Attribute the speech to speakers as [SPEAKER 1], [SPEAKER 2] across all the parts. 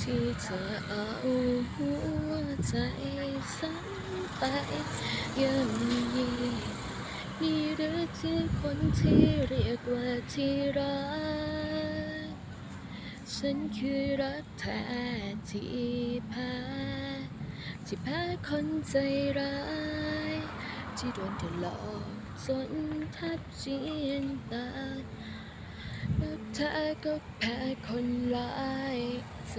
[SPEAKER 1] ที่เธอเอาหัวใจฉันไปย่ำยีนี่หรือที่คนที่เรียกว่าที่รัก ฉันคือรักแท้ที่แพ้ที่แพ้คนใจร้าย ที่โดนเธอหลอกจนแทบเจียนตาย แล้วเธอก็แพ้คนร้ายใจ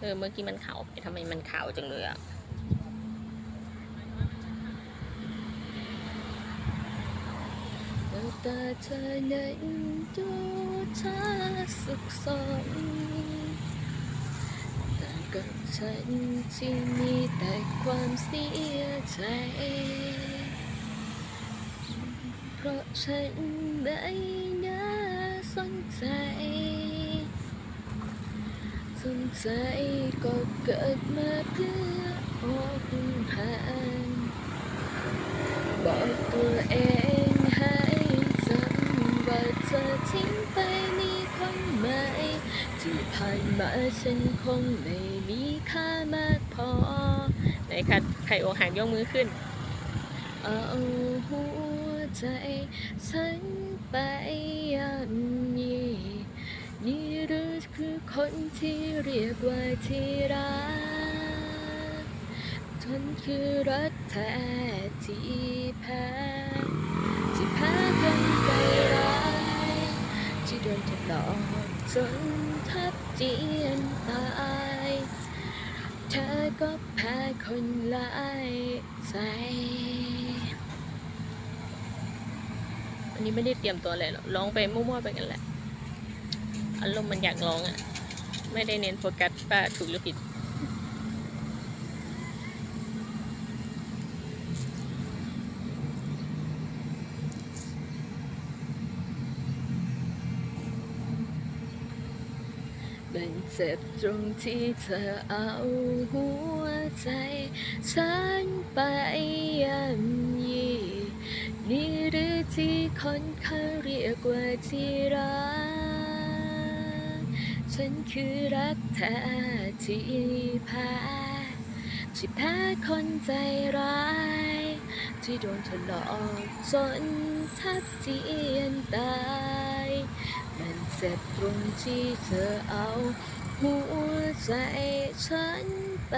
[SPEAKER 2] เออเมื่อกี้มันขาวไปทำไมมันขาวจังเลยอะ
[SPEAKER 1] แตาเธอนั้นดูเธอสุขสน กับฉันที่มีแต่ความเสียใจ เพราะฉันไม่น่าสนใจ สนใจก็เกิดมาเพื่ออกหันบอกตัวเองให้จำว่าเธอทิ้งไปมีคนใหม่ ที่ผ่านมาฉันคงไม่มีค่ามากพอ
[SPEAKER 2] ไหนคะใครอหักยกมือขึ้น
[SPEAKER 1] เอาหัวใจฉันไปย่ำยีนี่หรือคือคนที่เรียกว่าที่รักฉันคือรักแท้ที่แพ้ที่แพ้คนใจร้ายที่โดนเธอหลอก จนทับเจียนตาย เธอก็แพ้คนหลายใจ
[SPEAKER 2] อันนี้ไม่ได้เตรียมตัวอะไรหรอกร้องไปมั่วๆไปกันแหละ อารมณ์มันอยากร้องอะ ไม่ได้เน้นโฟกัสว่าถูกหรือผิด
[SPEAKER 1] มันเจ็บตรงที่เธอเอาหัวใจฉันไปย่ำยีนี่หรือที่คนเขาเรียกว่าที่รัก ฉันคือรักแท้ที่แพ้ที่แพ้คนใจร้าย ที่โดนเธอหลอกจนแทบเจียนตา เจ็บตรงที่เธอเอาหัวใจฉันไป